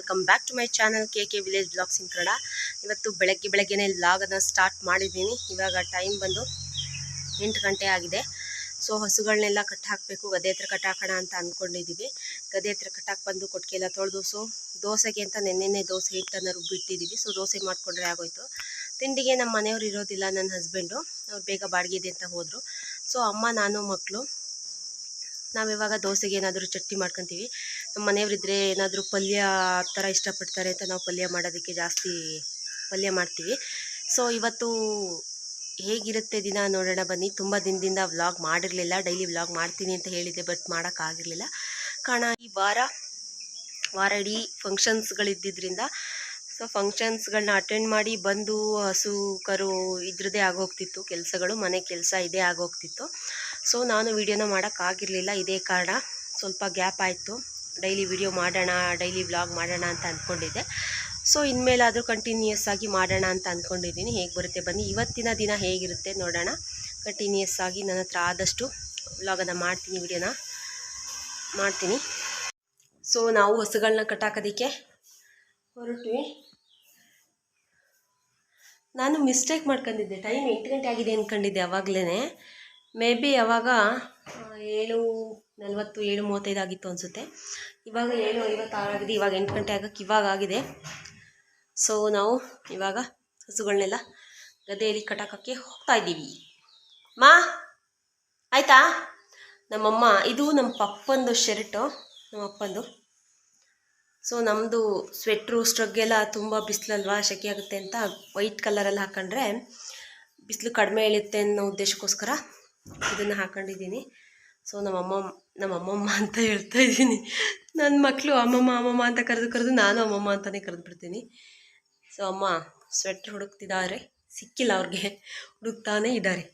Welcome back to my channel K K village blogs in Kannada. ಇವತ್ತು ಬೆಳಗ್ಗೆ ಬೆಳಗ್ಗೆನೇ ಬ್ಲಾಗನ್ನು start ಮಾಡಿದ್ದೀನಿ. ಇವಾಗ ಟೈಮ್ ಬಂದು ಎಂಟು ಗಂಟೆ ಆಗಿದೆ. ಸೊ ಹಸುಗಳನ್ನೆಲ್ಲ ಕಟ್ಟಾಕಬೇಕು ಗದ್ದೆ ಹತ್ರ ಕಟ್ಟಾಕೋಣ ಅಂತ ಅಂದ್ಕೊಂಡಿದ್ದೀವಿ ಗದ್ದೆ ಹತ್ರ ಕಟ್ಟಾಕಿ ಬಂದು ಕೊಟ್ಟಿಗೆ ಎಲ್ಲ ತೊಳೆದು ಸೊ ದೋಸೆಗೆ ಅಂತ ನೆನ್ನೆನೇ ದೋಸೆ ಹಿಟ್ಟನ್ನು ರುಬ್ಬಿಟ್ಟಿದ್ದೀವಿ ಸೊ ದೋಸೆ ಮಾಡಿಕೊಂಡ್ರೆ ಆಗೋಯ್ತು. ತಿಂಡಿಗೆ ನಮ್ಮ ಮನೆಯವ್ರು ಇರೋದಿಲ್ಲ, ನನ್ನ ಹಸ್ಬೆಂಡು ಅವ್ರು ಬೇಗ ಬಾಡಿಗೆ ಇದೆ ಅಂತ ಹೋದರು. ಸೊ ಅಮ್ಮ, ನಾನು ಮಕ್ಕಳು ನಾವಿವಾಗ ದೋಸೆಗೆ ಏನಾದರೂ ಚಟ್ನಿ ಮಾಡ್ಕೊತೀವಿ. ನಮ್ಮ ಮನೆಯವರಿದ್ರೆ ಏನಾದರೂ ಪಲ್ಯ ಆ ಥರ ಇಷ್ಟಪಡ್ತಾರೆ ಅಂತ ನಾವು ಪಲ್ಯ ಮಾಡೋದಕ್ಕೆ ಜಾಸ್ತಿ ಪಲ್ಯ ಮಾಡ್ತೀವಿ. ಸೊ ಇವತ್ತು ಹೇಗಿರುತ್ತೆ ದಿನ ನೋಡೋಣ ಬನ್ನಿ. ತುಂಬ ದಿನದಿಂದ ವ್ಲಾಗ್ ಮಾಡಿರಲಿಲ್ಲ. ಡೈಲಿ ವ್ಲಾಗ್ ಮಾಡ್ತೀನಿ ಅಂತ ಹೇಳಿದ್ದೆ, ಬಟ್ ಮಾಡೋಕ್ಕಾಗಿರಲಿಲ್ಲ. ಕಾರಣ ಈ ವಾರ ವಾರ ಇಡೀ ಫಂಕ್ಷನ್ಸ್ಗಳಿದ್ದಿದ್ದರಿಂದ ಸೊ ಫಂಕ್ಷನ್ಸ್ಗಳನ್ನ ಅಟೆಂಡ್ ಮಾಡಿ ಬಂದು ಹಸು, ಕರು ಇದ್ರದ್ದೇ ಆಗೋಗ್ತಿತ್ತು. ಕೆಲಸಗಳು, ಮನೆ ಕೆಲಸ ಇದೇ ಆಗೋಗ್ತಿತ್ತು. ಸೊ ನಾನು ವೀಡಿಯೋನ ಮಾಡೋಕ್ಕಾಗಿರಲಿಲ್ಲ. ಇದೇ ಕಾರಣ ಸ್ವಲ್ಪ ಗ್ಯಾಪ್ ಆಯಿತು. ಡೈಲಿ ವಿಡಿಯೋ ಮಾಡೋಣ, ಡೈಲಿ ವ್ಲಾಗ್ ಮಾಡೋಣ ಅಂತ ಅಂದ್ಕೊಂಡಿದ್ದೆ ಸೊ ಇನ್ಮೇಲಾದರೂ ಕಂಟಿನ್ಯೂಯಸ್ ಆಗಿ ಮಾಡೋಣ ಅಂತ ಅಂದ್ಕೊಂಡಿದ್ದೀನಿ ಹೇಗೆ ಬರುತ್ತೆ ಬನ್ನಿ. ಇವತ್ತಿನ ದಿನ ಹೇಗಿರುತ್ತೆ ನೋಡೋಣ. ಕಂಟಿನ್ಯೂಯಸ್ ಆಗಿ ನನ್ನ ಹತ್ರ ಆದಷ್ಟು ವ್ಲಾಗನ್ನು ಮಾಡ್ತೀನಿ, ವಿಡಿಯೋನ ಮಾಡ್ತೀನಿ. ಸೊ ನಾವು ಹಸುಗಳನ್ನ ಕಟ್ಟಾಕೋದಕ್ಕೆ ಹೊರಟ್ವಿ. ನಾನು ಮಿಸ್ಟೇಕ್ ಮಾಡ್ಕೊಂಡಿದ್ದೆ. ಟೈಮ್ ಎಂಟು ಗಂಟೆ ಆಗಿದೆ ಅಂದ್ಕೊಂಡಿದ್ದೆ ಅವಾಗಲೇ ಮೇ ಬಿ ಅವಾಗ ಏಳು ನಲವತ್ತು, ಏಳು ಮೂವತ್ತೈದು ಆಗಿತ್ತು ಅನಿಸುತ್ತೆ. ಇವಾಗ ಏಳು ಐವತ್ತಾರು ಆಗಿದೆ, ಇವಾಗ ಎಂಟು ಗಂಟೆ ಆಗಕ್ಕೆ ಇವಾಗ ಆಗಿದೆ. ಸೊ ನಾವು ಇವಾಗ ಹಸುಗಳನ್ನೆಲ್ಲ ಗದ್ದೆಯಲ್ಲಿ ಕಟಾಕಕ್ಕೆ ಹೋಗ್ತಾ ಇದ್ದೀವಿ. ಮಾ, ಆಯಿತಾ? ನಮ್ಮಮ್ಮ, ಇದು ನಮ್ಮ ಪಪ್ಪಂದು ಶರ್ಟು, ನಮ್ಮ ಅಪ್ಪಂದು. ಸೊ ನಮ್ಮದು ಸ್ವೆಟ್ರು ಸ್ಟ್ರಗ್ಗೆಲ್ಲ ತುಂಬ ಬಿಸಿಲಲ್ವಾ ಸೆಕೆ ಆಗುತ್ತೆ ಅಂತ ವೈಟ್ ಕಲರಲ್ಲಿ ಹಾಕೊಂಡ್ರೆ ಬಿಸಿಲು ಕಡಿಮೆ ಇಳುತ್ತೆ ಅನ್ನೋ ಉದ್ದೇಶಕ್ಕೋಸ್ಕರ ಇದನ್ನು ಹಾಕೊಂಡಿದ್ದೀನಿ. ಸೊ ನಮ್ಮಮ್ಮ, ನಮ್ಮಮ್ಮಮ್ಮ ಅಂತ ಹೇಳ್ತಾ ಇದ್ದೀನಿ. ನನ್ನ ಮಕ್ಕಳು ಅಮ್ಮಮ್ಮ ಅಮ್ಮಮ್ಮ ಅಂತ ಕರೆದು ಕರೆದು ನಾನು ಅಮ್ಮಮ್ಮ ಅಂತಲೇ ಕರೆದು ಬಿಡ್ತೀನಿ ಸೊ ಅಮ್ಮ ಸ್ವೆಟ್ರ್ ಹುಡುಕ್ತಿದ್ದಾರೆ ಸಿಕ್ಕಿಲ್ಲ ಅವ್ರಿಗೆ. ಹುಡುಕ್ತಾನೇ ಇದ್ದಾರೆ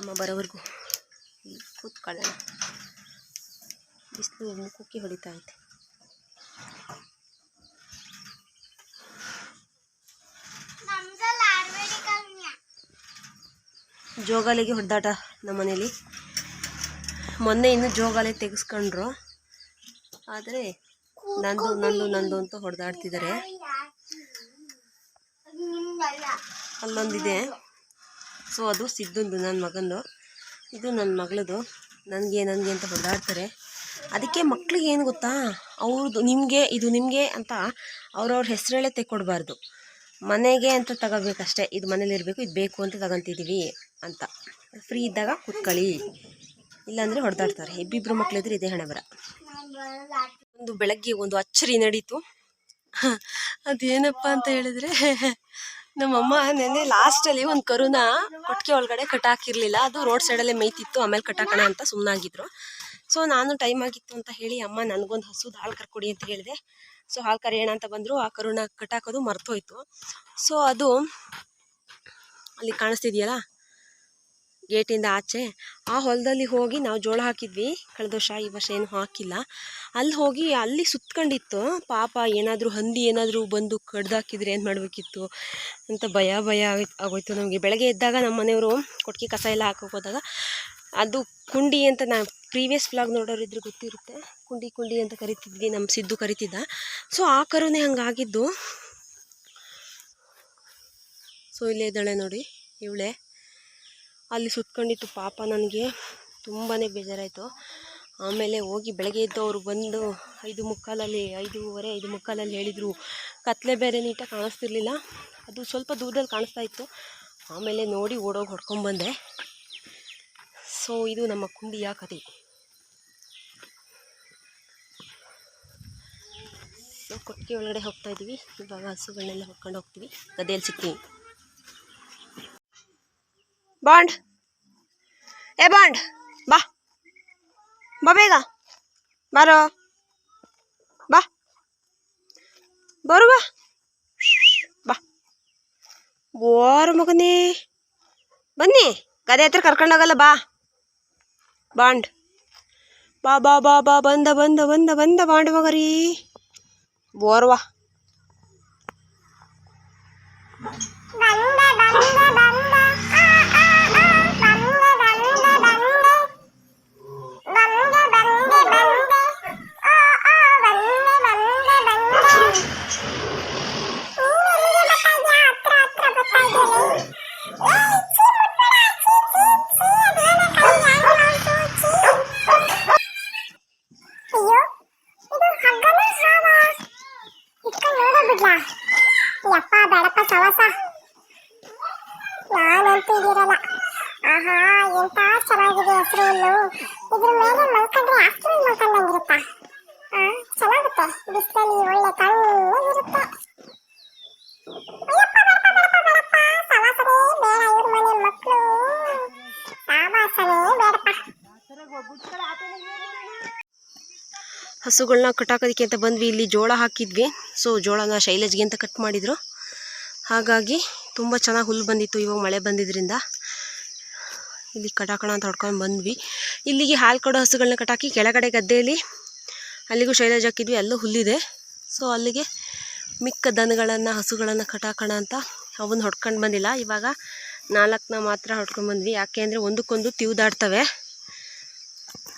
ಅಮ್ಮ ಬರೋವರೆಗೂ ಕೂತ್ಕೊಳ್ಳೋಣ. ಬಿಸಿಲು ಮುಖಕ್ಕೆ ಹೊಡಿತಾ ಐತೆ. ಜೋಗಾಲಿಗೆ ಹೊಡೆದಾಟ ನಮ್ಮ ಮನೇಲಿ ಮೊನ್ನೆ ಇನ್ನೂ ಜೋಗಾಲಿ ತೆಗೆಸ್ಕೊಂಡ್ರು. ಆದರೆ ನಂದು ನಂದು ನಂದು ಅಂತ ಹೊಡೆದಾಡ್ತಿದ್ದಾರೆ ಅಲ್ಲೊಂದಿದೆ. ಸೊ ಅದು ಸಿದ್ದುಂದು ನನ್ನ ಮಗಂದು. ಇದು ನನ್ನ ಮಗಳದು. ನನಗೆ ನನಗೆ ಅಂತ ಹೊಡೆದಾಡ್ತಾರೆ. ಅದಕ್ಕೆ ಮಕ್ಳಿಗೆ ಏನು ಗೊತ್ತಾ? ಅವ್ರದ್ದು ನಿಮಗೆ, ಇದು ನಿಮಗೆ ಅಂತ ಅವ್ರವ್ರ ಹೆಸರಲ್ಲೇ ತೆಕ್ಕೊಡ್ಬಾರ್ದು. ಮನೆಗೆ ಅಂತ ತಗೋಬೇಕಷ್ಟೇ. ಇದು ಮನೇಲಿ ಇರಬೇಕು, ಇದು ಬೇಕು ಅಂತ ತಗೊಂತಿದ್ದೀವಿ ಅಂತ. ಫ್ರೀ ಇದ್ದಾಗ ಕುತ್ಕೊಳ್ಳಿ. ಇಲ್ಲಾಂದರೆ ಹೊಡೆದಾಡ್ತಾರೆ. ಇಬ್ಬಿಬ್ರು ಮಕ್ಕಳಿದ್ರೆ ಇದೇ ಹಣೆ ಬರ ಒಂದು ಬೆಳಗ್ಗೆ ಒಂದು ಅಚ್ಚರಿ ನಡೀತು. ಅದೇನಪ್ಪ ಅಂತ ಹೇಳಿದ್ರೆ, ನಮ್ಮಮ್ಮ ನೆನ್ನೆ ಲಾಸ್ಟಲ್ಲಿ ಒಂದು ಕರುನ ಕೊಟ್ಟಿಗೆ ಒಳಗಡೆ ಕಟ್ಟಾಕಿರ್ಲಿಲ್ಲ ಅದು ರೋಡ್ ಸೈಡಲ್ಲೇ ಮೇಯ್ತಿತ್ತು ಆಮೇಲೆ ಕಟ್ಟಾಕೋಣ ಅಂತ ಸುಮ್ಮನಾಗಿದ್ರು ಸೊ ನಾನು ಟೈಮ್ ಆಗಿತ್ತು ಅಂತ ಹೇಳಿ ಅಮ್ಮ, ನನಗೊಂದು ಹಸು ಹಾಲು ಕರ್ಕೊಡಿ ಅಂತ ಹೇಳಿದೆ. ಸೊ ಹಾಲು ಕರೆಯೋಣ ಅಂತ ಬಂದರು. ಆ ಕರುನ ಕಟ್ಟಾಕೋದು ಮರ್ತೋಯ್ತು. ಸೊ ಅದು ಅಲ್ಲಿ ಕಾಣಿಸ್ತಿದೆಯಲ್ಲ? ಗೇಟಿಂದ ಆಚೆ. ಆ ಹೊಲದಲ್ಲಿ ಹೋಗಿ ನಾವು ಜೋಳ ಹಾಕಿದ್ವಿ. ಕಳೆದ ವರ್ಷ ಈ ವರ್ಷ ಏನು ಹಾಕಿಲ್ಲ. ಅಲ್ಲಿ ಹೋಗಿ ಅಲ್ಲಿ ಸುತ್ಕೊಂಡಿತ್ತು. ಪಾಪ ಏನಾದರೂ ಹಂದಿ ಏನಾದರೂ ಬಂದು ಕಡ್ದಾಕಿದ್ರೆ ಏನು ಮಾಡಬೇಕಿತ್ತು? ಅಂತ ಭಯ ಭಯ ಆಗೋಯ್ತು ನಮಗೆ. ಬೆಳಗ್ಗೆ ಎದ್ದಾಗ ನಮ್ಮ ಮನೆಯವರು ಕೊಟ್ಟಿಗೆ ಕಸ ಎಲ್ಲ ಹಾಕೋಕೆ ಹೋದಾಗ ಅದು ಕುಂಡಿ ಅಂತ ನಾ ಪ್ರೀವಿಯಸ್ ವ್ಲಾಗ್ ನೋಡೋರಿದ್ರೆ ಗೊತ್ತಿರುತ್ತೆ. ಕುಂಡಿ ಕುಂಡಿ ಅಂತ ಕರಿತಿದ್ವಿ ನಮ್ಮ ಸಿದ್ದು ಕರಿತಿದ್ದ. ಸೊ ಆ ಕರುನೇ ಹಂಗಾಗಿದ್ದು. ಸೊ ಇಲ್ಲೇ ಇದ್ದಾಳೆ ನೋಡಿ, ಇವಳೆ. ಅಲ್ಲಿ ಸುತ್ಕೊಂಡಿತ್ತು ಪಾಪ ನನಗೆ. ತುಂಬಾ ಬೇಜಾರಾಯಿತು. ಆಮೇಲೆ ಹೋಗಿ ಬೆಳಗ್ಗೆ ಎದ್ದು ಅವರು ಬಂದು ಐದು ಮುಕ್ಕಾಲಲ್ಲಿ, ಐದೂವರೆ, ಐದು ಮುಕ್ಕಾಲಲ್ಲಿ ಹೇಳಿದರು, ಕತ್ಲೆ ಬೇರೆ ನೀಟಾಗಿ ಕಾಣಿಸ್ತಿರ್ಲಿಲ್ಲ. ಅದು ಸ್ವಲ್ಪ ದೂರದಲ್ಲಿ ಕಾಣಿಸ್ತಾ ಇತ್ತು. ಆಮೇಲೆ ನೋಡಿ ಓಡೋಗಿ ಹೊಡ್ಕೊಂಬಂದೆ. ಸೊ, ಇದು ನಮ್ಮ ಕುಂಡಿಯ ಕತೆ. ಸೊ, ಕೊಟ್ಟಿಗೆ ಒಳಗಡೆ ಹೋಗ್ತಾ ಇದ್ದೀವಿ. ಇವಾಗ ಹಸುಗಳನ್ನೆಲ್ಲ ಹೊಡ್ಕೊಂಡು ಹೋಗ್ತೀವಿ. ಗದ್ದೆಯಲ್ಲಿ ಸಿಗ್ತೀವಿ. ಬಾಂಡ್. ಏ, ಬಾಂಡ್. ಬಾ. ಬಾ ಬೇಗ. ಬಾರೋ. ಬಾ. ಬರುವ ಬಾ. ಬಾ. ಓರ್ ಮಗನೇ. ಬನ್ನಿ. ಗದೆ ಹತ್ರ ಕರ್ಕೊಂಡೋಗಲ್ಲ, ಬಾ. ಬಾಂಡ್ ಬಾ ಬಾ ಬಾ ಬಾ ಬಂದ ಬಂದ ಬಂದ ಬಂದ ಬಾಂಡ್ ಮಗರಿ ಬೋರ್ವಾ ಹಸುಗಳನ್ನ ಕಟ್ಟಾಕೋದಕ್ಕೆ ಅಂತ ಬಂದ್ವಿ. ಇಲ್ಲಿ ಜೋಳ ಹಾಕಿದ್ವಿ. ಸೊ ಜೋಳನ ಶೈಲೇಜ್ಗೆ ಅಂತ ಕಟ್ ಮಾಡಿದರು. ಹಾಗಾಗಿ ತುಂಬ ಚೆನ್ನಾಗಿ ಹುಲ್ಲು ಬಂದಿತ್ತು. ಇವಾಗ ಮಳೆ ಬಂದಿದ್ದರಿಂದ ಇಲ್ಲಿ ಕಟ್ಟಾಕೋಣ ಅಂತ ಹೊಡ್ಕೊಂಡು ಬಂದ್ವಿ. ಇಲ್ಲಿಗೆ ಹಾಲು ಕೊಡೋ ಹಸುಗಳನ್ನ ಕಟಾಕಿ ಕೆಳಗಡೆ ಗದ್ದೆಯಲ್ಲಿ ಅಲ್ಲಿಗೂ ಶೈಲೇಜ್ ಹಾಕಿದ್ವಿ. ಅಲ್ಲೂ ಹುಲ್ಲಿದೆ. ಸೊ ಅಲ್ಲಿಗೆ ಮಿಕ್ಕ ದನಗಳನ್ನು, ಹಸುಗಳನ್ನು ಕಟಾಕೋಣ ಅಂತ ಅವನ್ನ ಹೊಡ್ಕೊಂಡು ಬಂದಿಲ್ಲ. ಇವಾಗ ನಾಲ್ಕನ್ನ ಮಾತ್ರ ಹೊಡ್ಕೊಂಡು ಬಂದ್ವಿ. ಯಾಕೆ ಅಂದರೆ ಒಂದಕ್ಕೊಂದು ತಿವ್ದಾಡ್ತವೆ.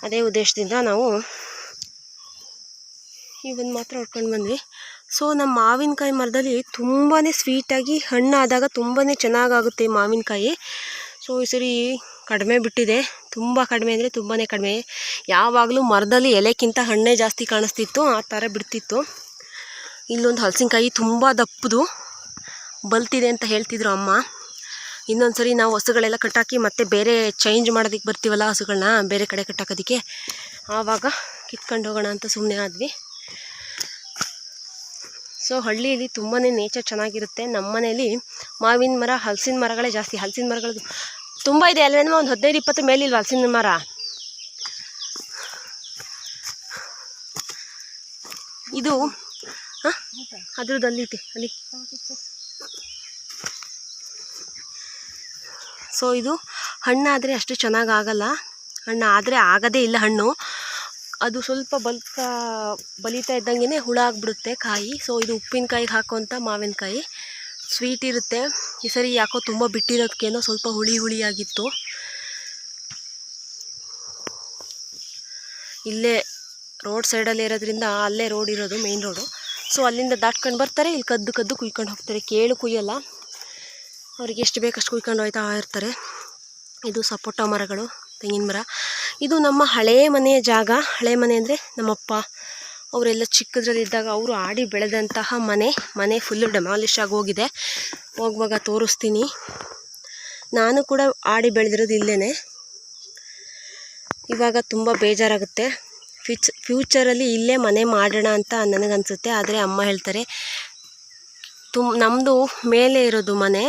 ಅದೇ ಉದ್ದೇಶದಿಂದ ನಾವು ಇವನ್ ಮಾತ್ರ ಹೊಡ್ಕೊಂಡು ಬಂದ್ವಿ. ಸೊ ನಮ್ಮ ಮಾವಿನಕಾಯಿ ಮರದಲ್ಲಿ ತುಂಬಾ ಸ್ವೀಟಾಗಿ ಹಣ್ಣಾದಾಗ ತುಂಬಾ ಚೆನ್ನಾಗಾಗುತ್ತೆ ಮಾವಿನಕಾಯಿ. ಸೊ ಈ ಸರಿ ಕಡಿಮೆ ಬಿಟ್ಟಿದೆ. ತುಂಬ ಕಡಿಮೆ ಅಂದರೆ ತುಂಬಾ ಕಡಿಮೆ. ಯಾವಾಗಲೂ ಮರದಲ್ಲಿ ಎಲೆಕ್ಕಿಂತ ಹಣ್ಣೇ ಜಾಸ್ತಿ ಕಾಣಿಸ್ತಿತ್ತು, ಆ ಥರ ಬಿಡ್ತಿತ್ತು. ಇಲ್ಲೊಂದು ಹಲಸಿನಕಾಯಿ ತುಂಬ ದಪ್ಪದು, ಬಲ್ತಿದೆ ಅಂತ ಹೇಳ್ತಿದ್ರು ಅಮ್ಮ. ಇನ್ನೊಂದು ಸರಿ ನಾವು ಹಸುಗಳೆಲ್ಲ ಕಟ್ಟಾಕಿ ಮತ್ತೆ ಬೇರೆ ಚೇಂಜ್ ಮಾಡೋದಕ್ಕೆ ಬರ್ತೀವಲ್ಲ ಹಸುಗಳನ್ನ ಬೇರೆ ಕಡೆ ಕಟ್ಟಾಕೋದಕ್ಕೆ. ಆವಾಗ ಕಿತ್ಕೊಂಡು ಹೋಗೋಣ ಅಂತ ಸುಮ್ಮನೆ ಆದ್ವಿ. ಸೊ ಹಳ್ಳಿಯಲ್ಲಿ ತುಂಬಾ ನೇಚರ್ ಚೆನ್ನಾಗಿರುತ್ತೆ. ನಮ್ಮ ಮನೇಲಿ ಮಾವಿನ ಮರ, ಹಲಸಿನ ಮರಗಳೇ ಜಾಸ್ತಿ. ಹಲಸಿನ ಮರಗಳು ತುಂಬ ಇದೆ ಅಲ್ವೇನೋ ಒಂದು ಹದಿನೈದು, ಇಪ್ಪತ್ತು ಮೇಲಿಲ್ವ ಹಲಸಿನ ಮರ? ಇದು, ಹಾಂ? ಅದ್ರದ್ದು ಅಲ್ಲಿದೆ ಅಲ್ಲಿ. ಸೊ ಇದು ಹಣ್ಣಾದರೆ ಅಷ್ಟು ಚೆನ್ನಾಗಿ ಆಗಲ್ಲ. ಹಣ್ಣು ಆದರೆ ಆಗದೇ ಇಲ್ಲ ಹಣ್ಣು. ಅದು ಸ್ವಲ್ಪ ಬಲ್ಕ ಬಲಿತಾ ಇದ್ದಂಗೆ ಹುಳ ಆಗಿಬಿಡುತ್ತೆ ಕಾಯಿ. ಸೊ ಇದು ಉಪ್ಪಿನಕಾಯಿಗೆ ಹಾಕೋಂಥ ಮಾವಿನಕಾಯಿ. ಸ್ವೀಟ್ ಇರುತ್ತೆ. ಈ ಸರಿ ಯಾಕೋ ತುಂಬ ಬಿಟ್ಟಿರೋದಕ್ಕೇನೋ ಸ್ವಲ್ಪ ಹುಳಿ ಹುಳಿಯಾಗಿತ್ತು ಇಲ್ಲೇ ರೋಡ್ ಸೈಡಲ್ಲಿ ಇರೋದ್ರಿಂದ ಅಲ್ಲೇ ರೋಡ್ ಇರೋದು ಮೇನ್ ರೋಡು ಸೊ ಅಲ್ಲಿಂದ ದಾಟ್ಕೊಂಡು ಬರ್ತಾರೆ, ಇಲ್ಲಿ ಕದ್ದು ಕದ್ದು ಕುಯ್ಕೊಂಡು ಹೋಗ್ತಾರೆ. ಕೇಳು ಕುಯ್ಯಲ್ಲ. ಅವ್ರಿಗೆ ಎಷ್ಟು ಬೇಕಷ್ಟು ಕುಯ್ಕೊಂಡು ಹೋಯ್ತಾ ಇರ್ತಾರೆ. ಇದು ಸಪೋಟ ಮರಗಳು. ತೆಂಗಿನ ಮರ. ಇದು ನಮ್ಮ ಹಳೆಯ ಮನೆಯ ಜಾಗ. ಹಳೆ ಮನೆ ಅಂದರೆ ನಮ್ಮಪ್ಪ, ಅವರೆಲ್ಲ ಚಿಕ್ಕದ್ರಲ್ಲಿದ್ದಾಗ ಅವರು ಆಡಿ ಬೆಳೆದಂತಹ ಮನೆ. ಮನೆ ಫುಲ್ಲು ಡೆಮಾಲಿಷ್ ಆಗಿ ಹೋಗಿದೆ. ಹೋಗುವಾಗ ತೋರಿಸ್ತೀನಿ. ನಾನು ಕೂಡ ಆಡಿ ಬೆಳೆದಿರೋದು ಇಲ್ಲೇ ಇವಾಗ ತುಂಬ ಬೇಜಾರಾಗುತ್ತೆ. ಫ್ಯೂಚ್ ಫ್ಯೂಚರಲ್ಲಿ ಇಲ್ಲೇ ಮನೆ ಮಾಡೋಣ ಅಂತ ನನಗನ್ಸುತ್ತೆ. ಆದರೆ ಅಮ್ಮ ಹೇಳ್ತಾರೆ, ತುಮ್ ನಮ್ಮದು ಮೇಲೆ ಇರೋದು ಮನೆ.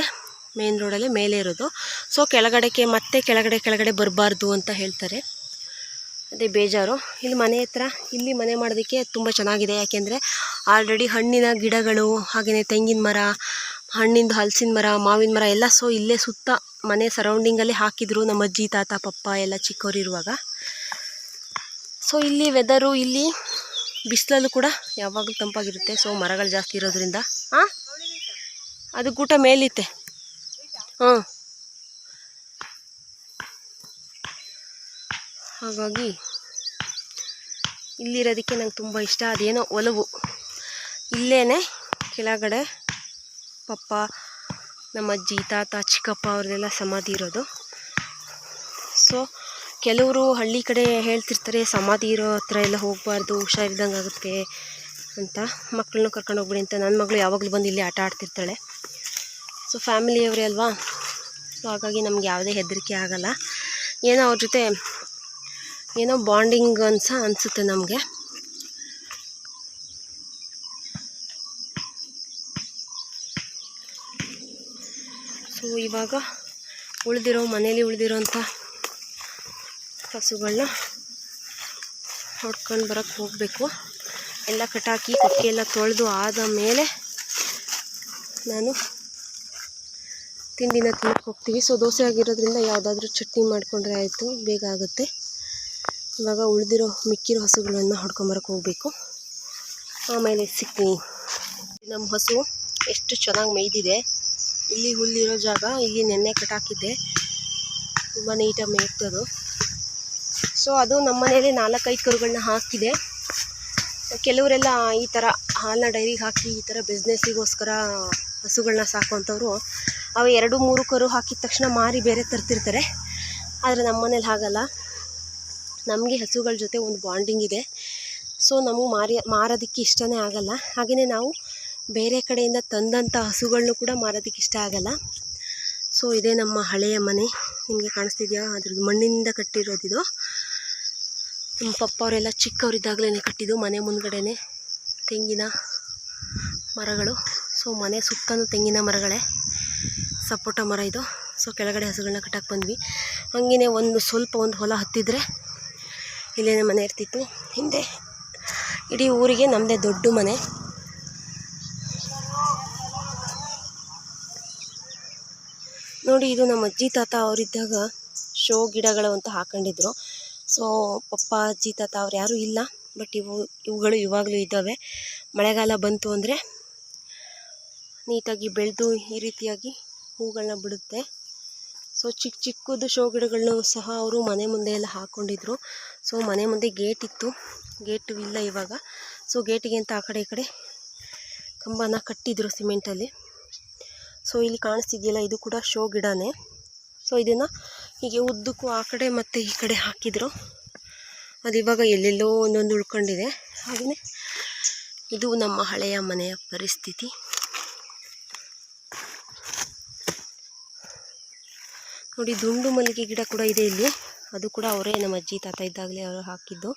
ಮೇನ್ ರೋಡಲ್ಲೇ ಮೇಲೆ ಇರೋದು. ಸೊ ಕೆಳಗಡೆಗೆ ಮತ್ತೆ ಕೆಳಗಡೆ ಕೆಳಗಡೆ ಬರಬಾರ್ದು ಅಂತ ಹೇಳ್ತಾರೆ. ಅದೇ ಬೇಜಾರು. ಇಲ್ಲಿ ಮನೆ ಹತ್ರ, ಇಲ್ಲಿ ಮನೆ ಮಾಡೋದಕ್ಕೆ ತುಂಬ ಚೆನ್ನಾಗಿದೆ. ಯಾಕೆಂದರೆ ಆಲ್ರೆಡಿ ಹಣ್ಣಿನ ಗಿಡಗಳು ಹಾಗೆಯೇ ತೆಂಗಿನ ಮರ, ಹಣ್ಣಿಂದು ಹಲಸಿನ ಮರ, ಮಾವಿನ ಮರ ಎಲ್ಲ ಸೊ ಇಲ್ಲೇ ಸುತ್ತ ಮನೆ ಸರೌಂಡಿಂಗಲ್ಲೇ ಹಾಕಿದ್ರು ನಮ್ಮ ಅಜ್ಜಿ, ತಾತ, ಪಪ್ಪ, ಎಲ್ಲ ಚಿಕ್ಕವರಿರುವಾಗ ಸೊ ಇಲ್ಲಿ ವೆದರು ಇಲ್ಲಿ ಬಿಸಿಲಲ್ಲೂ ಕೂಡ ಯಾವಾಗಲೂ ತಂಪಾಗಿರುತ್ತೆ. ಸೊ ಮರಗಳು ಜಾಸ್ತಿ ಇರೋದ್ರಿಂದ. ಹಾಂ ಅದು ಕೂಟ ಮೇಲಿತ್ತೆ. ಹಾಗಾಗಿ ಇಲ್ಲಿರೋದಕ್ಕೆ ನಂಗೆ ತುಂಬ ಇಷ್ಟ. ಅದೇನೋ ಒಲವು. ಇಲ್ಲೇ ಕೆಳಗಡೆ ಪಪ್ಪ, ನಮ್ಮ ಅಜ್ಜಿ, ತಾತ, ಚಿಕ್ಕಪ್ಪ ಅವ್ರದ್ದೆಲ್ಲ ಸಮಾಧಿ ಇರೋದು. ಸೊ ಕೆಲವರು ಹಳ್ಳಿ ಕಡೆ ಹೇಳ್ತಿರ್ತಾರೆ, ಸಮಾಧಿ ಇರೋ ಹತ್ರ ಎಲ್ಲ ಹೋಗಬಾರ್ದು ಹುಷಾರಿದ್ದಂಗೆ ಆಗುತ್ತೆ ಅಂತ. ಮಕ್ಕಳನ್ನು ಕರ್ಕೊಂಡು ಹೋಗ್ಬಿಡಿ ಅಂತ. ನನ್ನ ಮಗಳು ಯಾವಾಗಲೂ ಬಂದು ಇಲ್ಲಿ ಆಟ ಆಡ್ತಿರ್ತಾಳೆ. ಸೊ ಫ್ಯಾಮಿಲಿಯವರೇ ಅಲ್ವಾ? ಸೊ ಹಾಗಾಗಿ ನಮ್ಗೆ ಯಾವುದೇ ಹೆದರಿಕೆ ಆಗಲ್ಲ. ಏನೋ ಅವ್ರ ಜೊತೆ ಏನೋ ಬಾಂಡಿಂಗ್ ಅನ್ಸ ಅನಿಸುತ್ತೆ ನಮಗೆ. ಸೊ ಇವಾಗ ಉಳಿದಿರೋ, ಮನೇಲಿ ಉಳಿದಿರೋಂಥ ಹಸುಗಳನ್ನ ಹೊಡ್ಕೊಂಡು ಬರೋಕ್ಕೆ ಹೋಗಬೇಕು. ಎಲ್ಲ ಕಟಾಕಿ ಕೊಕ್ಕೆ ಎಲ್ಲ ತೊಳೆದು ಆದ ಮೇಲೆ ನಾನು ತಿಂಡಿನ ತಿನ್ನಕ್ಕೆ ಹೋಗ್ತೀವಿ. ಸೊ ದೋಸೆ ಆಗಿರೋದ್ರಿಂದ ಯಾವುದಾದ್ರೂ ಚಟ್ನಿ ಮಾಡಿಕೊಂಡ್ರೆ ಆಯಿತು, ಬೇಗ ಆಗುತ್ತೆ. ಇವಾಗ ಉಳಿದಿರೋ ಮಿಕ್ಕಿರೋ ಹಸುಗಳನ್ನು ಹೊಡ್ಕೊಂಬರಕ್ಕೆ ಹೋಗಬೇಕು. ಆಮೇಲೆ ಸಿಗ್ತೀನಿ ನಮ್ಮ ಹಸು ಎಷ್ಟು ಚೆನ್ನಾಗಿ ಮೇಯ್ದಿದೆ. ಇಲ್ಲಿ ಹುಲ್ಲಿರೋ ಜಾಗ, ಇಲ್ಲಿ ನೆನ್ನೆ ಕಟ್ಟಾಕಿದ್ದೆ ತುಂಬ ನೀಟಾಗಿ ಮೇಯ್ತದು. ಸೊ ಅದು ನಮ್ಮ ಮನೇಲಿ ನಾಲ್ಕೈದು ಕರುಗಳನ್ನ ಹಾಕಿದೆ. ಕೆಲವರೆಲ್ಲ ಈ ಥರ ಹಾಲನ್ನ ಡೈರಿಗೆ ಹಾಕಿ ಈ ಥರ ಬಿಸ್ನೆಸ್ಸಿಗೋಸ್ಕರ ಹಸುಗಳನ್ನ ಸಾಕುವಂಥವ್ರು ಅವು ಎರಡು ಮೂರು ಕರು ಹಾಕಿದ ತಕ್ಷಣ ಮಾರಿ ಬೇರೆ ತರ್ತಿರ್ತಾರೆ. ಆದರೆ ನಮ್ಮ ಮನೇಲಿ ಹಾಗಲ್ಲ. ನಮಗೆ ಹಸುಗಳ ಜೊತೆ ಒಂದು ಬಾಂಡಿಂಗ್ ಇದೆ. ಸೊ ನಮಗೆ ಮಾರಿ, ಮಾರೋದಕ್ಕೆ ಇಷ್ಟನೇ ಆಗಲ್ಲ. ಹಾಗೆಯೇ ನಾವು ಬೇರೆ ಕಡೆಯಿಂದ ತಂದಂಥ ಹಸುಗಳನ್ನೂ ಕೂಡ ಮಾರೋದಕ್ಕೆ ಇಷ್ಟ ಆಗಲ್ಲ. ಸೊ ಇದೇ ನಮ್ಮ ಹಳೆಯ ಮನೆ. ನಿಮಗೆ ಕಾಣಿಸ್ತಿದೆಯಾ? ಅದ್ರದ್ದು ಮಣ್ಣಿನಿಂದ ಕಟ್ಟಿರೋದಿದು ನಮ್ಮ ಪಪ್ಪ ಅವರೆಲ್ಲ ಚಿಕ್ಕವರಿದ್ದಾಗಲೇ ಕಟ್ಟಿದ್ದು ಮನೆ ಮುಂದ್ಗಡೆ ತೆಂಗಿನ ಮರಗಳು. ಸೊ ಮನೆ ಸುತ್ತಲೂ ತೆಂಗಿನ ಮರಗಳೇ. ಸಪೋಟ ಮರ ಇದು. ಸೊ ಕೆಳಗಡೆ ಹಸುಗಳನ್ನ ಕಟ್ಟಕ್ಕೆ ಬಂದ್ವಿ. ಹಂಗೇ ಒಂದು ಸ್ವಲ್ಪ ಒಂದು ಹೊಲ ಹತ್ತಿದ್ರೆ ಇಲ್ಲೇನೇ ಮನೆ ಇರ್ತಿತ್ತು. ಹಿಂದೆ ಇಡೀ ಊರಿಗೆ ನಮ್ಮದೇ ದೊಡ್ಡ ಮನೆ. ನೋಡಿ, ಇದು ನಮ್ಮ ಅಜ್ಜಿ ತಾತ ಅವರಿದ್ದಾಗ ಶೋ ಗಿಡಗಳು ಅಂತ ಹಾಕೊಂಡಿದ್ರು. ಸೊ ಪಪ್ಪ, ಅಜ್ಜಿ, ತಾತ ಅವ್ರು ಯಾರೂ ಇಲ್ಲ. ಬಟ್ ಇವು, ಇವುಗಳು ಇವಾಗಲೂ ಇದ್ದಾವೆ. ಮಳೆಗಾಲ ಬಂತು ಅಂದರೆ ನೀಟಾಗಿ ಬೆಳೆದು ಈ ರೀತಿಯಾಗಿ ಹೂಗಳನ್ನ ಬಿಡುತ್ತೆ. ಸೊ ಚಿಕ್ಕ ಚಿಕ್ಕದು ಶೋ ಗಿಡಗಳನ್ನೂ ಸಹ ಅವರು ಮನೆ ಮುಂದೆ ಎಲ್ಲ ಹಾಕ್ಕೊಂಡಿದ್ರು ಸೊ ಮನೆ ಮುಂದೆ ಗೇಟ್ ಇತ್ತು. ಗೇಟು ಇಲ್ಲ ಇವಾಗ. ಸೊ ಗೇಟಿಗೆ ಅಂತ ಆ ಕಡೆ ಈ ಕಡೆ ಕಂಬನ ಕಟ್ಟಿದ್ರು ಸಿಮೆಂಟಲ್ಲಿ ಸೊ ಇಲ್ಲಿ ಕಾಣಿಸ್ತಿದೆಯಲ್ಲ, ಇದು ಕೂಡ ಶೋ ಗಿಡನೇ. ಸೊ ಇದನ್ನು ಹೀಗೆ ಉದ್ದಕ್ಕೂ ಆ ಕಡೆ ಮತ್ತು ಈ ಕಡೆ ಹಾಕಿದ್ರು. ಅದು ಇವಾಗ ಎಲ್ಲೆಲ್ಲೋ ಒಂದೊಂದು ಉಳ್ಕೊಂಡಿದೆ. ಹಾಗೆಯೇ ಇದು ನಮ್ಮ ಹಳೆಯ ಮನೆಯ ಪರಿಸ್ಥಿತಿ. ನೋಡಿ, ದುಂಡು ಮಲ್ಲಿಗೆ ಗಿಡ ಕೂಡ ಇದೆ ಇಲ್ಲಿ. ಅದು ಕೂಡ ಅವರೇ, ನಮ್ಮ ಅಜ್ಜಿ, ತಾತ ಇದ್ದಾಗಲೇ ಅವರು ಹಾಕಿದ್ದು.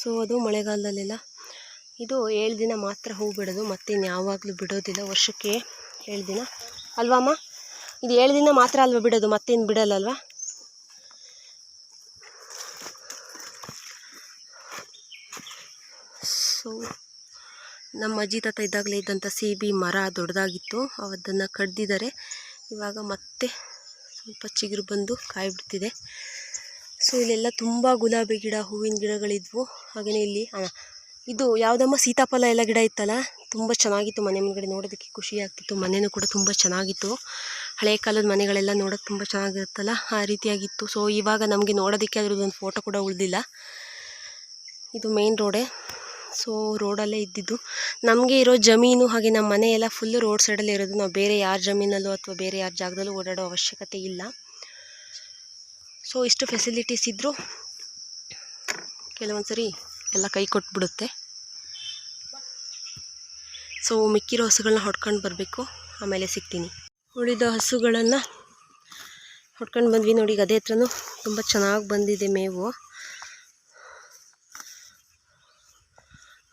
ಸೊ ಅದು ಮಳೆಗಾಲದಲ್ಲೆಲ್ಲ. ಇದು ಏಳು ದಿನ ಮಾತ್ರ ಹೂ ಬಿಡೋದು ಮತ್ತೆ ಇನ್ಯಾವಾಗಲೂ ಬಿಡೋದಿಲ್ಲ, ವರ್ಷಕ್ಕೆ ಏಳು ದಿನ. ಅಲ್ವಾಮ್ಮ ಇದು ಏಳು ದಿನ ಮಾತ್ರ ಅಲ್ವಾ ಬಿಡೋದು, ಮತ್ತೇನು ಬಿಡಲ್ಲ ಅಲ್ವಾ ಸೊ ನಮ್ಮ ಅಜ್ಜಿ, ತಾತ ಇದ್ದಾಗಲೇ ಇದ್ದಂಥ ಸೀಬಿ ಮರ ದೊಡ್ಡದಾಗಿತ್ತು. ಅದನ್ನು ಕಡ್ದಿದ್ದಾರೆ. ಇವಾಗ ಮತ್ತೆ ಸ್ವಲ್ಪ ಚಿಗುರು ಬಂದು ಕಾಯಿ ಬಿಡ್ತಿದೆ ಸೊ, ಇಲ್ಲೆಲ್ಲ ತುಂಬ ಗುಲಾಬಿ ಗಿಡ, ಹೂವಿನ ಗಿಡಗಳಿದ್ವು. ಹಾಗೆಯೇ ಇಲ್ಲಿ ಇದು ಯಾವುದಮ್ಮ, ಸೀತಾಫಲ ಎಲ್ಲ ಗಿಡ ಇತ್ತಲ್ಲ? ತುಂಬ ಚೆನ್ನಾಗಿತ್ತು ಮನೆ ಮುಂದ್ಗಡೆ ನೋಡೋದಕ್ಕೆ. ಖುಷಿ ಆಗ್ತಿತ್ತು. ಮನೆಯೂ ಕೂಡ ತುಂಬ ಚೆನ್ನಾಗಿತ್ತು. ಹಳೆ ಕಾಲದ ಮನೆಗಳೆಲ್ಲ ನೋಡೋಕ್ಕೆ ತುಂಬ ಚೆನ್ನಾಗಿರುತ್ತಲ್ಲ? ಆ ರೀತಿಯಾಗಿತ್ತು. ಸೊ, ಇವಾಗ ನಮಗೆ ನೋಡೋದಕ್ಕೆ ಅದ್ರದ್ದೊಂದು ಫೋಟೋ ಕೂಡ ಉಳಿದಿಲ್ಲ. ಇದು ಮೇನ್ ರೋಡೇ ಸೊ ರೋಡಲ್ಲೇ ಇದ್ದಿದ್ದು. ನಮಗೆ ಇರೋ ಜಮೀನು, ಹಾಗೆ ನಮ್ಮ ಮನೆ ಎಲ್ಲ ಫುಲ್ಲು ರೋಡ್ ಸೈಡಲ್ಲೇ ಇರೋದು. ನಾವು ಬೇರೆ ಯಾರ ಜಮೀನಲ್ಲೂ ಅಥವಾ ಬೇರೆ ಯಾರ ಜಾಗದಲ್ಲೂ ಓಡಾಡೋ ಅವಶ್ಯಕತೆ ಇಲ್ಲ. ಸೊ ಇಷ್ಟು ಫೆಸಿಲಿಟೀಸ್ ಇದ್ದರೂ ಕೆಲವೊಂದು ಸರಿ ಎಲ್ಲ ಕೈ ಕೊಟ್ಬಿಡುತ್ತೆ. ಸೊ ಮಿಕ್ಕಿರೋ ಹಸುಗಳನ್ನ ಹೊಡ್ಕೊಂಡು ಬರಬೇಕು. ಆಮೇಲೆ ಸಿಗ್ತೀನಿ. ಉಳಿದ ಹಸುಗಳನ್ನು ಹೊಡ್ಕೊಂಡು ಬಂದ್ವಿ ನೋಡಿ ಅದೇ ಹತ್ರನೂ ತುಂಬ ಚೆನ್ನಾಗಿ ಬಂದಿದೆ ಮೇವು.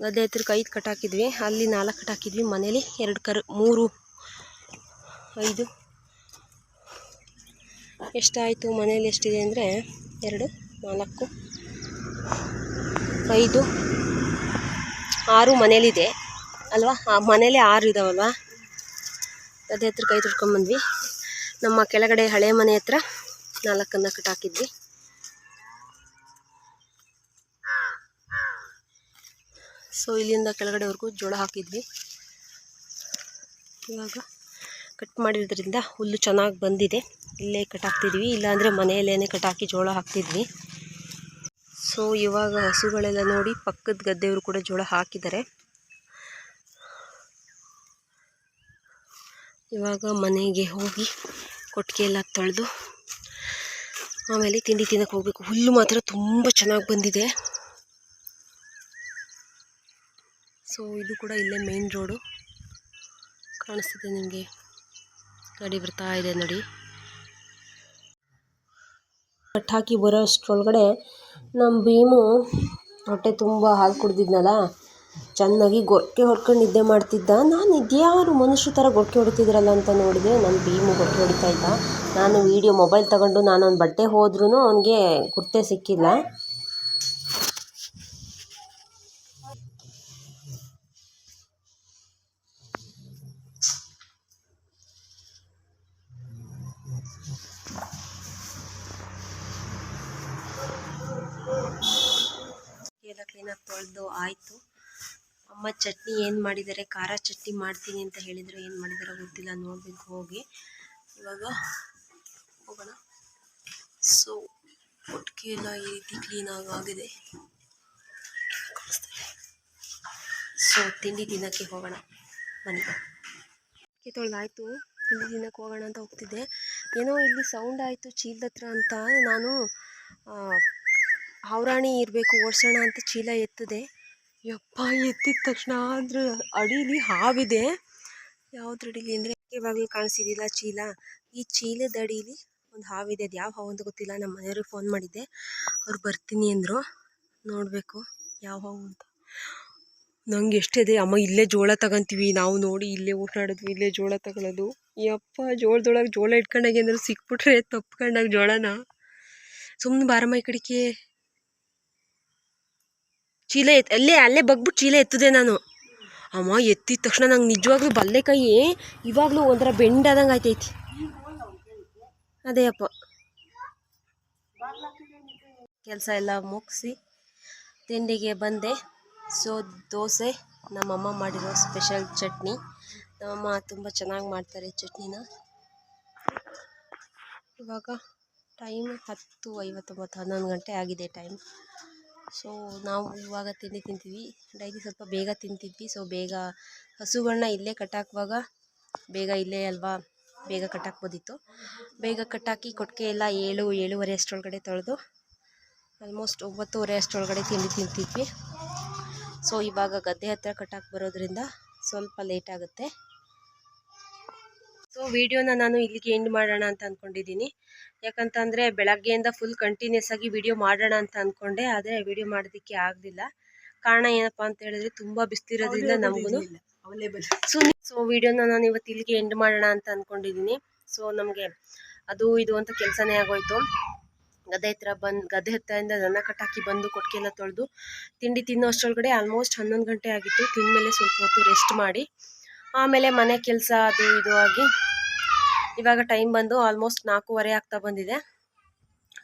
ಗದ್ದೆ ಹತ್ರಕ್ಕೆ ಐದು ಕಟ್ಟಾಕಿದ್ವಿ ಅಲ್ಲಿ ನಾಲ್ಕು ಕಟ್ಟಾಕಿದ್ವಿ ಮನೇಲಿ ಎರಡು ಕರು, ಮೂರು, ಐದು. ಎಷ್ಟಾಯಿತು? ಮನೇಲಿ ಎಷ್ಟಿದೆ ಅಂದರೆ ಎರಡು, ನಾಲ್ಕು, ಐದು, ಆರು ಮನೇಲಿದೆ. ಅಲ್ವಾ? ಆ ಮನೇಲಿ ಆರು ಇದಾವಲ್ವ? ಗದ್ದೆ ಹತ್ರ ಕೈ ತೊಡ್ಕೊಂಬಂದ್ವಿ ನಮ್ಮ ಕೆಳಗಡೆ ಹಳೆ ಮನೆ ಹತ್ರ ನಾಲ್ಕನ್ನು ಕಟ್ಟಾಕಿದ್ವಿ ಸೊ ಇಲ್ಲಿಂದ ಕೆಳಗಡೆವರೆಗೂ ಜೋಳ ಹಾಕಿದ್ವಿ. ಇವಾಗ ಕಟ್ ಮಾಡಿರೋದ್ರಿಂದ ಹುಲ್ಲು ಚೆನ್ನಾಗಿ ಬಂದಿದೆ. ಇಲ್ಲೇ ಕಟ್ ಹಾಕ್ತಿದ್ವಿ. ಇಲ್ಲಾಂದರೆ ಮನೆಯಲ್ಲೇ ಹಾಕಿ ಜೋಳ ಹಾಕ್ತಿದ್ವಿ. ಸೊ ಇವಾಗ ಹಸುಗಳೆಲ್ಲ ನೋಡಿ ಪಕ್ಕದ ಗದ್ದೆಯವರು ಕೂಡ ಜೋಳ ಹಾಕಿದ್ದಾರೆ. ಇವಾಗ ಮನೆಗೆ ಹೋಗಿ ಕೊಟ್ಟಿಗೆ ಎಲ್ಲ ತೊಳೆದು ಆಮೇಲೆ ತಿಂಡಿ ತಿನ್ನಕ್ಕೆ ಹೋಗಬೇಕು. ಹುಲ್ಲು ಮಾತ್ರ ತುಂಬ ಚೆನ್ನಾಗಿ ಬಂದಿದೆ. ಸೊ ಇದು ಕೂಡ ಇಲ್ಲೇ ಮೇನ್ ರೋಡು ಕಾಣಿಸ್ತಿದೆ ನಿಮಗೆ? ಗಾಡಿ ಬರ್ತಾ ಇದೆ ನೋಡಿ. ಕಟ್ಟಾಕಿ ಬರೋ ಅಷ್ಟರೊಳಗಡೆ ನಮ್ಮ ಭೀಮು ಹೊಟ್ಟೆ ತುಂಬ ಹಾಲು ಕುಡ್ದಿದ್ನಲ್ಲ? ಚೆನ್ನಾಗಿ ಗೊರಕೆ ಹೊಡ್ಕೊಂಡು ನಿದ್ದೆ ಮಾಡ್ತಿದ್ದ. ನಾನು ಇದ್ಯಾರು ಮನುಷ್ಯ ಥರ ಗೊರಕೆ ಹೊಡಿತಿದ್ರಲ್ಲ ಅಂತ ನೋಡಿದೆ ನನ್ನ ಭೀಮು ಗೊರಕೆ ಹೊಡಿತಾ ಇದ್ದ. ನಾನು ವೀಡಿಯೋ ಮೊಬೈಲ್ ತಗೊಂಡು ನಾನು ಅವ್ನ ಬಟ್ಟೆ ಹೋದ್ರೂ ಅವನಿಗೆ ಗುರ್ತೇ ಸಿಕ್ಕಿಲ್ಲ. ತೊಳೆದು ಆಯಿತು. ಅಮ್ಮ ಚಟ್ನಿ ಏನು ಮಾಡಿದ್ದಾರೆ? ಖಾರ ಚಟ್ನಿ ಮಾಡ್ತೀನಿ ಅಂತ ಹೇಳಿದರು. ಏನು ಮಾಡಿದಾರೋ ಗೊತ್ತಿಲ್ಲ. ನೋಡಬೇಕು ಹೋಗಿ. ಇವಾಗ ಹೋಗೋಣ. ಸೊ ಒಟ್ಟಿಗೆ ಎಲ್ಲ ಈ ರೀತಿ ಕ್ಲೀನಾಗಿ ಆಗಿದೆ ಸೊ ತಿಂಡಿ ತಿನ್ನೋಕ್ಕೆ ಹೋಗೋಣ. ಬನ್ನಿ ಅಕ್ಕಿ ತೊಳೆದಾಯ್ತು. ತಿಂಡಿ ತಿನ್ನಕ್ಕೆ ಹೋಗೋಣ ಅಂತ ಹೋಗ್ತಿದ್ದೆ. ಏನೋ ಇಲ್ಲಿ ಸೌಂಡ್ ಆಯಿತು. ಚೀಲದ ಹತ್ರ ಅಂತ ನಾನು ಹಾವ್ರಾಣಿ ಇರಬೇಕು, ಓಡಿಸೋಣ ಅಂತ ಚೀಲ ಎತ್ತಿದೆ. ಯಪ್ಪ, ಎತ್ತಿದ ತಕ್ಷಣ ಅದ್ರ ಅಡೀಲಿ ಹಾವಿದೆ. ಯಾವ್ದ್ರ ಅಡೀಲಿ ಅಂದರೆ ಇವಾಗಲೂ ಕಾಣಿಸಿದಿಲ್ಲ ಚೀಲ. ಈ ಚೀಲದ ಅಡೀಲಿ ಒಂದು ಹಾವಿದೆ. ಅದು ಯಾವ ಹಾವು ಅಂತ ಗೊತ್ತಿಲ್ಲ. ನಮ್ಮ ಮನೆಯವ್ರಿಗೆ ಫೋನ್ ಮಾಡಿದ್ದೆ. ಅವ್ರು ಬರ್ತೀನಿ ಅಂದರು. ನೋಡಬೇಕು ಯಾವ ಹಾವು ಅಂತ. ನಂಗೆ ಎಷ್ಟಿದೆ, ಅಮ್ಮ, ಇಲ್ಲೇ ಜೋಳ ತಗೊಂತೀವಿ. ನಾವು ನೋಡಿ ಇಲ್ಲೇ ಊಟ ಮಾಡಿದ್ವಿ ಇಲ್ಲೇ ಜೋಳ ತಗೊಳ್ಳೋದು ಯಪ್ಪ, ಜೋಳದೊಳಗೆ ಜೋಳ ಇಟ್ಕೊಂಡಾಗೆ ಅಂದ್ರೆ ಸಿಕ್ಬಿಟ್ರೆ ತಪ್ಕೊಂಡಾಗ ಜೋಳನ. ಸುಮ್ಮನೆ ಬಾರಮ್ಮ ಈ ಕಡೆಗೆ. ಚೀಲ ಎತ್ ಅಲ್ಲೇ ಅಲ್ಲೇ ಬಗ್ಬಿಟ್ಟು ಚೀಲ ಎತ್ತಿದೆ ನಾನು. ಅಮ್ಮ, ಎತ್ತಿದ ತಕ್ಷಣ ನಂಗೆ ನಿಜವಾಗ್ಲೂ ಬಲ್ಲೆ ಕೈ ಇವಾಗಲೂ ಒಂಥರ ಬೆಂಡಾದಂಗೆ ಆಯ್ತೈತಿ. ಅದೇ ಅಪ್ಪ ಕೆಲಸ ಎಲ್ಲ ಮುಗಿಸಿ ತಿಂಡಿಗೆ ಬಂದೆ. ಸೊ, ದೋಸೆ, ನಮ್ಮಮ್ಮ ಮಾಡಿರೋ ಸ್ಪೆಷಲ್ ಚಟ್ನಿ. ನಮ್ಮಮ್ಮ ತುಂಬ ಚೆನ್ನಾಗಿ ಮಾಡ್ತಾರೆ ಚಟ್ನಿನ. ಇವಾಗ ಟೈಮ್ ಹತ್ತು ಐವತ್ತೊಂಬತ್ತು, ಹನ್ನೊಂದು ಗಂಟೆ ಆಗಿದೆ ಟೈಮ್. ಸೊ ನಾವು ಇವಾಗ ತಿಂಡಿ ತಿಂತೀವಿ. ಡೈಲಿ ಸ್ವಲ್ಪ ಬೇಗ ತಿಂತಿದ್ವಿ. ಸೊ ಬೇಗ ಹಸುಗಳನ್ನ ಇಲ್ಲೇ ಕಟ್ಟಾಕುವಾಗ ಬೇಗ ಇಲ್ಲೇ ಅಲ್ವಾ ಬೇಗ ಕಟ್ಟಾಕ್ಬೋದಿತ್ತು. ಬೇಗ ಕಟ್ಟಾಕಿ ಕೊಟ್ಟಿಗೆ ಎಲ್ಲ ಏಳು, ಏಳುವರೆ ಅಷ್ಟರೊಳಗಡೆ ತೊಳೆದು ಆಲ್ಮೋಸ್ಟ್ ಒಂಬತ್ತುವರೆ ಅಷ್ಟರೊಳಗಡೆ ತಿಂಡಿ ತಿಂತಿದ್ವಿ. ಸೊ ಇವಾಗ ಗದ್ದೆ ಹತ್ರ ಕಟ್ಟಾಕಿ ಬರೋದ್ರಿಂದ ಸ್ವಲ್ಪ ಲೇಟ್ ಆಗುತ್ತೆ. ಸೊ ವಿಡಿಯೋನ ನಾನು ಇಲ್ಲಿಗೆ ಎಂಡ್ ಮಾಡೋಣ ಅಂತ ಅಂದ್ಕೊಂಡಿದ್ದೀನಿ ಯಾಕಂತಂದರೆ ಬೆಳಗ್ಗೆಯಿಂದ ಫುಲ್ ಕಂಟಿನ್ಯೂಸ್ ಆಗಿ ವಿಡಿಯೋ ಮಾಡೋಣ ಅಂತ ಅಂದ್ಕೊಂಡೆ ಆದರೆ ವಿಡಿಯೋ ಮಾಡೋದಕ್ಕೆ ಆಗಲಿಲ್ಲ. ಕಾರಣ ಏನಪ್ಪ ಅಂತ ಹೇಳಿದ್ರೆ ತುಂಬ ಬಿಸ್ತಿರೋದ್ರಿಂದ ನಮಗೂ ಸೊ ಸೊ ವಿಡಿಯೋನ ನಾನು ಇವತ್ತು ಇಲ್ಲಿಗೆ ಎಂಡ್ ಮಾಡೋಣ ಅಂತ ಅಂದ್ಕೊಂಡಿದ್ದೀನಿ ಸೊ ನಮಗೆ ಅದು ಇದು ಅಂತ ಕೆಲಸನೇ ಆಗೋಯ್ತು. ಗದ್ದೆ ಹತ್ರ ಬಂದು ಗದ್ದೆ ಹತ್ತಿರದಿಂದ ದನ ಕಟ್ಟಾಕಿ ಬಂದು ಕೊಟ್ಟಿಗೆಲ್ಲ ತೊಳೆದು ತಿಂಡಿ ತಿನ್ನೋ ಅಷ್ಟರೊಳಗಡೆ ಆಲ್ಮೋಸ್ಟ್ ಹನ್ನೊಂದು ಗಂಟೆ ಆಗಿತ್ತು. ತಿಂದಮೇಲೆ ಸ್ವಲ್ಪ ಹೊತ್ತು ರೆಸ್ಟ್ ಮಾಡಿ. ಆಮೇಲೆ ಮನೆ ಕೆಲಸ ಅದು ಇದು ಆಗಿ ಇವಾಗ ಟೈಮ್ ಬಂದು ಆಲ್ಮೋಸ್ಟ್ ನಾಲ್ಕೂವರೆ ಆಗ್ತಾ ಬಂದಿದೆ.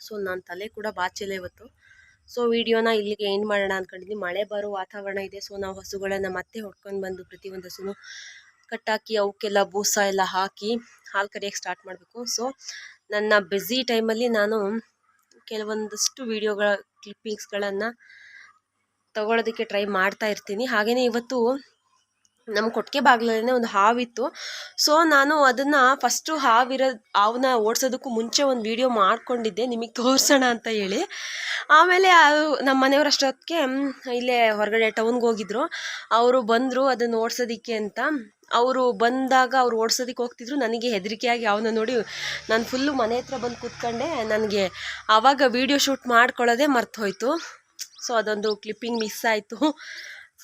ಸೊ ನಾನು ತಲೆ ಕೂಡ ಬಾಚಿಲ್ಲ ಇವತ್ತು. ಸೊ ವಿಡಿಯೋನ ಇಲ್ಲಿಗೆ ಎಂಡ್ ಮಾಡೋಣ ಅಂದ್ಕೊಂಡಿದ್ದೀನಿ ಮಳೆ ಬರೋ ವಾತಾವರಣ ಇದೆ. ಸೊ ನಾವು ಹಸುಗಳನ್ನು ಮತ್ತೆ ಹೊಡ್ಕೊಂಡು ಬಂದು ಪ್ರತಿಯೊಂದು ಹಸುನು ಕಟ್ಟಾಕಿ ಅವಕ್ಕೆಲ್ಲ ಬೂಸ ಎಲ್ಲ ಹಾಕಿ ಹಾಲು ಕರಿಯೋಕ್ಕೆ ಸ್ಟಾರ್ಟ್ ಮಾಡಬೇಕು. ಸೊ ನನ್ನ ಬ್ಯುಸಿ ಟೈಮಲ್ಲಿ ನಾನು ಕೆಲವೊಂದಷ್ಟು ವಿಡಿಯೋಗಳ ಕ್ಲಿಪ್ಪಿಂಗ್ಸ್ಗಳನ್ನು ತಗೊಳೋದಕ್ಕೆ ಟ್ರೈ ಮಾಡ್ತಾ ಇರ್ತೀನಿ. ಹಾಗೆಯೇ ಇವತ್ತು ನಮ್ಮ ಕೊಟ್ಟಿಗೆ ಬಾಗಿಲಲ್ಲೇ ಒಂದು ಹಾವಿತ್ತು. ಸೊ ನಾನು ಅದನ್ನು ಫಸ್ಟು ಹಾವಿರೋ ಹಾವನ್ನ ಓಡಿಸೋದಕ್ಕೂ ಮುಂಚೆ ಒಂದು ವಿಡಿಯೋ ಮಾಡ್ಕೊಂಡಿದ್ದೆ. ನಿಮಗೆ ತೋರಿಸೋಣ ಅಂತ ಹೇಳಿ. ಆಮೇಲೆ ನಮ್ಮ ಮನೆಯವ್ರು ಅಷ್ಟೊತ್ತಿಗೆ ಇಲ್ಲೇ ಹೊರಗಡೆ ಟೌನ್ಗೆ ಹೋಗಿದ್ರು. ಅವರು ಬಂದರು ಅದನ್ನು ಓಡಿಸೋದಕ್ಕೆ ಅಂತ. ಅವರು ಬಂದಾಗ ಅವ್ರು ಓಡಿಸೋದಕ್ಕೆ ಹೋಗ್ತಿದ್ರು. ನನಗೆ ಹೆದರಿಕೆಯಾಗಿ ಅವನ್ನ ನೋಡಿ ನಾನು ಫುಲ್ಲು ಮನೆ ಹತ್ರ ಬಂದು ಕೂತ್ಕೊಂಡೆ. ನನಗೆ ಆವಾಗ ವೀಡಿಯೋ ಶೂಟ್ ಮಾಡ್ಕೊಳ್ಳೋದೇ ಮರ್ತು ಹೋಯ್ತು. ಸೊ ಅದೊಂದು ಕ್ಲಿಪ್ಪಿಂಗ್ ಮಿಸ್ ಆಯಿತು.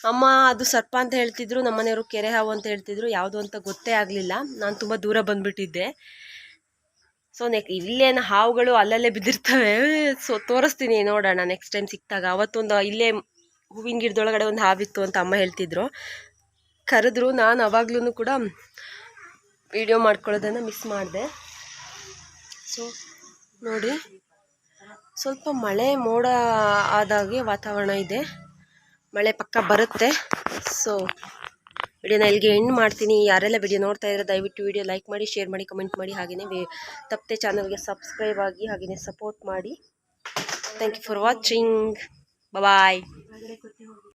ಅಮ್ಮ ಅದು ಸರ್ಪ ಅಂತ ಹೇಳ್ತಿದ್ರು ನಮ್ಮ ಮನೆಯವರು ಕೆರೆ ಹಾವು ಅಂತ ಹೇಳ್ತಿದ್ರು, ಯಾವುದು ಅಂತ ಗೊತ್ತೇ ಆಗಲಿಲ್ಲ. ನಾನು ತುಂಬ ದೂರ ಬಂದುಬಿಟ್ಟಿದ್ದೆ. ಸೊ ನೆಕ್ ಇಲ್ಲೇನು ಹಾವುಗಳು ಅಲ್ಲಲ್ಲೇ ಬಿದ್ದಿರ್ತವೆ. ಸೊ ತೋರಿಸ್ತೀನಿ ನೋಡೋಣ ನೆಕ್ಸ್ಟ್ ಟೈಮ್ ಸಿಕ್ಕಿದಾಗ. ಅವತ್ತೊಂದು ಇಲ್ಲೇ ಹೂವಿನ ಗಿಡದೊಳಗಡೆ ಒಂದು ಹಾವಿತ್ತು ಅಂತ ಅಮ್ಮ ಹೇಳ್ತಿದ್ರು. ಕರೆದ್ರು, ನಾನು ಅವಾಗ್ಲೂ ಕೂಡ ವಿಡಿಯೋ ಮಾಡ್ಕೊಳ್ಳೋದನ್ನು ಮಿಸ್ ಮಾಡಿದೆ. ಸೊ ನೋಡಿ. ಸ್ವಲ್ಪ ಮಳೆ ಮೋಡ ಆದಾಗೆ ವಾತಾವರಣ ಇದೆ. ಮಳೆ ಪಕ್ಕ ಬರುತ್ತೆ. ಸೊ ವಿಡಿಯೋನ ಇಲ್ಲಿಗೆ ಎಂಡ್ ಮಾಡ್ತೀನಿ. ಯಾರೆಲ್ಲ ವಿಡಿಯೋ ನೋಡ್ತಾ ಇದ್ದಾರೆ ದಯವಿಟ್ಟು ವಿಡಿಯೋ ಲೈಕ್ ಮಾಡಿ ಶೇರ್ ಮಾಡಿ ಕಮೆಂಟ್ ಮಾಡಿ. ಹಾಗೆಯೇ ವಿ ತಪ್ಪದೆ ಚಾನಲ್ಗೆ ಸಬ್ಸ್ಕ್ರೈಬ್ ಆಗಿ ಹಾಗೆಯೇ ಸಪೋರ್ಟ್ ಮಾಡಿ. Thank you for watching bye